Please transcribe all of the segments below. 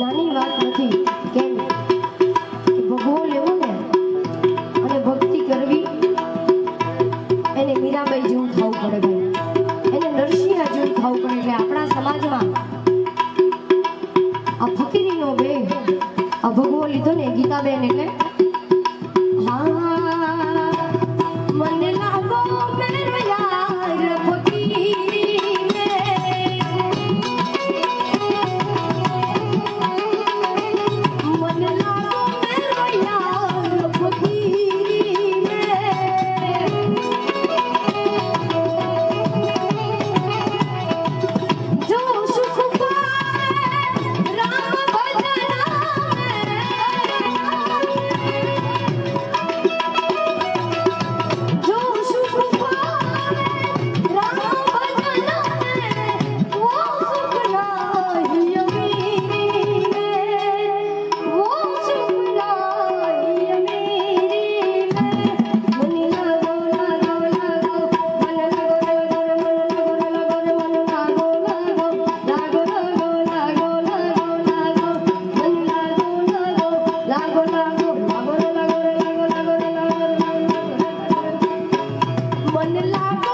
નાની વાત નથી, કેમ? ભગવો લેવું ને, અને ભક્તિ કરવી, એને મીરાબાઈ જેવું થવું પડે ભાઈ. એને નરસિંહા જેવું થવું પડે એટલે આપણા સમાજમાં આ ફકીરીનો બે આ ભગવો લીધો ને ગીતાબેન એટલે con la voz.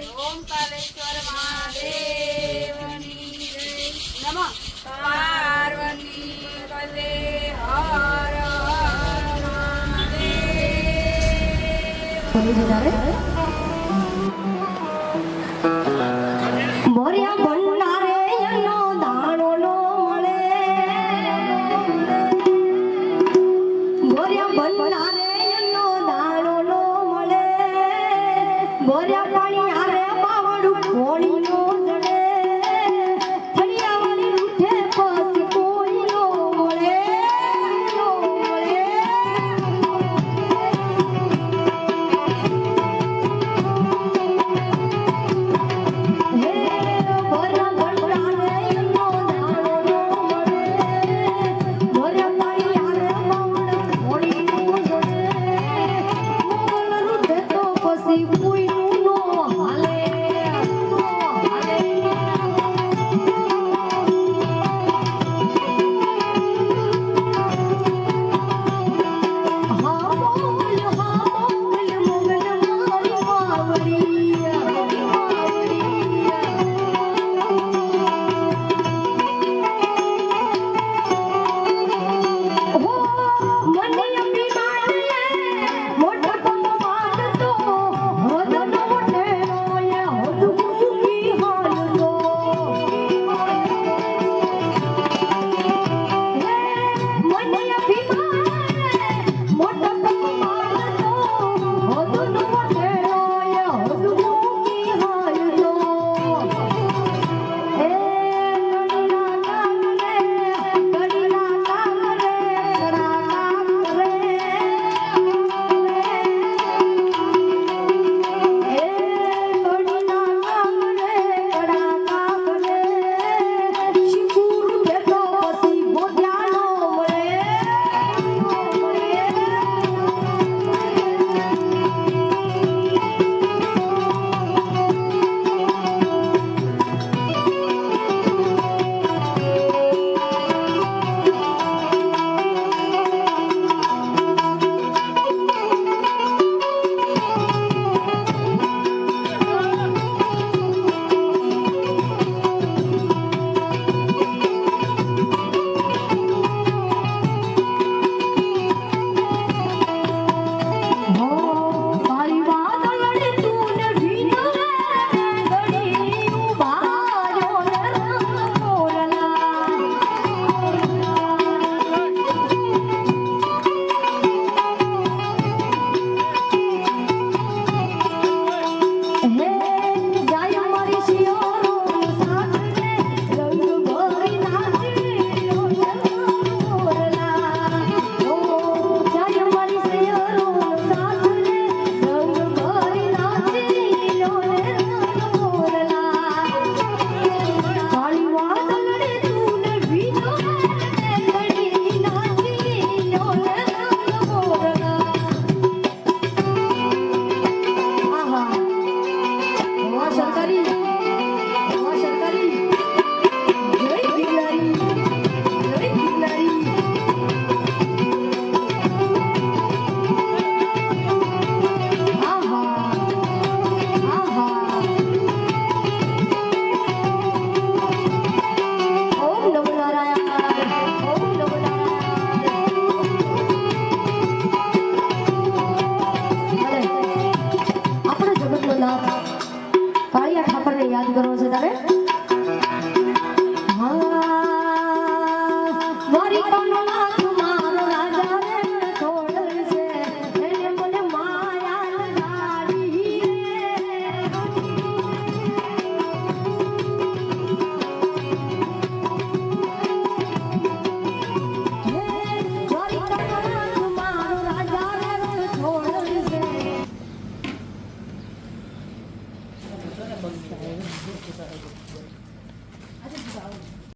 거리 배달을 会。